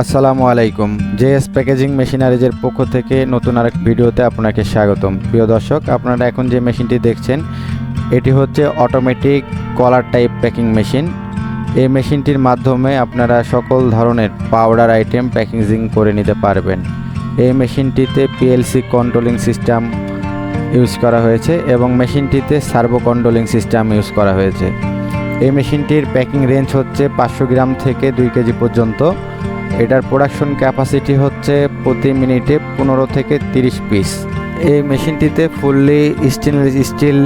আসসালামু আলাইকুম। JS packaging মেশিনারিজের পক্ষ থেকে নতুন আরেক ভিডিওতে আপনাকে স্বাগতম। প্রিয় দর্শক, আপনারা এখন যে মেশিনটি দেখছেন, এটি হচ্ছে automatic collar type packing machine এই মেশিনটির মাধ্যমে আপনারা সকল ধরনের পাউডার আইটেম প্যাকেজিং করে নিতে পারবেন। এই মেশিনটিতে পিএলসি কন্ট্রোলিং সিস্টেম ইউজ করা হয়েছে এবং মেশিনটিতে সার্ভো কন্ট্রোলিং সিস্টেম ইউজ করা হয়েছে। এই মেশিনটির প্যাকিং রেঞ্জ হচ্ছে পাঁচশো গ্রাম থেকে দুই কেজি পর্যন্ত। এটার প্রোডাকশন ক্যাপাসিটি হচ্ছে প্রতি মিনিটে পনেরো থেকে তিরিশ পিস এই মেশিনটিতে ফুললি স্টেনলেস স্টিল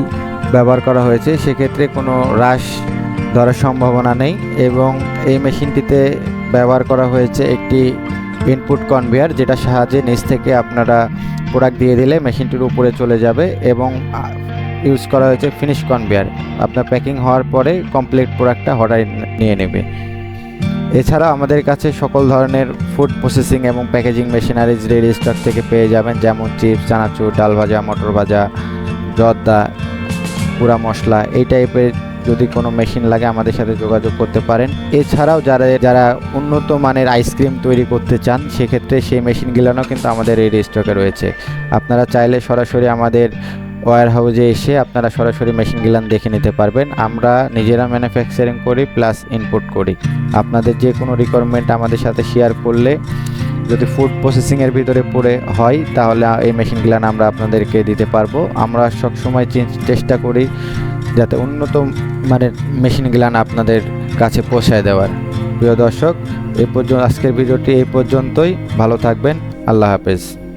ব্যবহার করা হয়েছে, সেক্ষেত্রে কোনো হ্রাস ধরার সম্ভাবনা নেই এবং এই মেশিনটিতে ব্যবহার করা হয়েছে একটি ইনপুট কনভেয়ার যেটা সাহায্যে নিচ থেকে আপনারা প্রোডাক্ট দিয়ে দিলে মেশিনটির উপরে চলে যাবে এবং ইউজ করা হয়েছে ফিনিশ কনভেয়ার আপনার প্যাকিং হওয়ার পরে কমপ্লিট প্রোডাক্টটা অর্ডার নিয়ে নেবে। এছাড়া আমাদের কাছে সকল ধরনের ফুড প্রসেসিং এবং প্যাকেজিং মেশিনারিজ রেডি স্টক থেকে পেয়ে যাবেন, যেমন চিপস চানাচুর, ডাল ভাজা, মটর ভাজা, জর্দা পুরা মশলা, এই টাইপের যদি কোনো মেশিন লাগে আমাদের সাথে যোগাযোগ করতে পারেন। এছাড়াও যারা যারা উন্নত মানের আইসক্রিম তৈরি করতে চান, সেক্ষেত্রে সেই মেশিনগুলোও কিন্তু আমাদের রেডি স্টকে রয়েছে। আপনারা চাইলে সরাসরি আমাদের ওয়ার হাউজে এসে আপনারা সরাসরি মেশিন গিলান দেখে নিতে পারবেন। আমরা নিজেরা ম্যানুফ্যাকচারিং করি প্লাস ইনপুট করি। আপনাদের যে কোনো রিকোয়ারমেন্ট আমাদের সাথে শেয়ার করলে, যদি ফুড প্রসেসিংয়ের ভিতরে পড়ে হয়, তাহলে এই মেশিন গিলান আমরা আপনাদেরকে দিতে পারব। আমরা সবসময় চেষ্টা করি যাতে উন্নত মানের মেশিন গিলান আপনাদের কাছে পৌঁছায় দেওয়ার। প্রিয় দর্শক এই পর্যন্ত আজকের ভিডিওটি এই পর্যন্তই। ভালো থাকবেন। আল্লাহ হাফেজ।